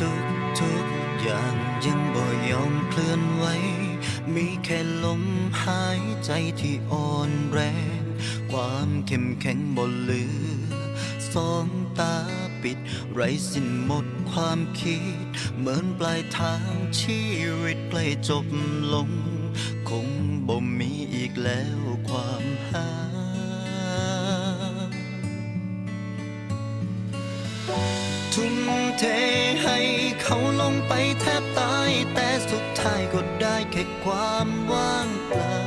ทุกทุกๆอย่างยังบ่ยอมเคลื่อนไหว มีแค่ลมหายใจที่อ่อนแรง ความเข้มแข็งบ่เหลือ สองตาปิด ไรสิ้นหมดความคิด เหมือนปลายทางชีวิตใกล้จบลง คงบ่มีอีกแล้วความหาทุ่มเท งไปแทบตาย แต่สุดท้ายก็ได้แค่ความว่างเปล่า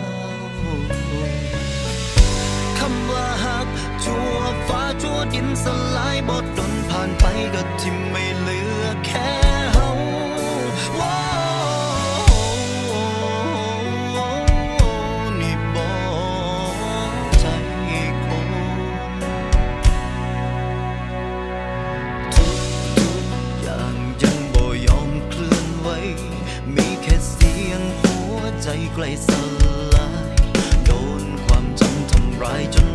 คำว่าหักชั่วฟ้าชั่วดินสลายบดดนผ่านไปก็ทิม ใจใกล้สลาย โดนความจำทำร้ายจน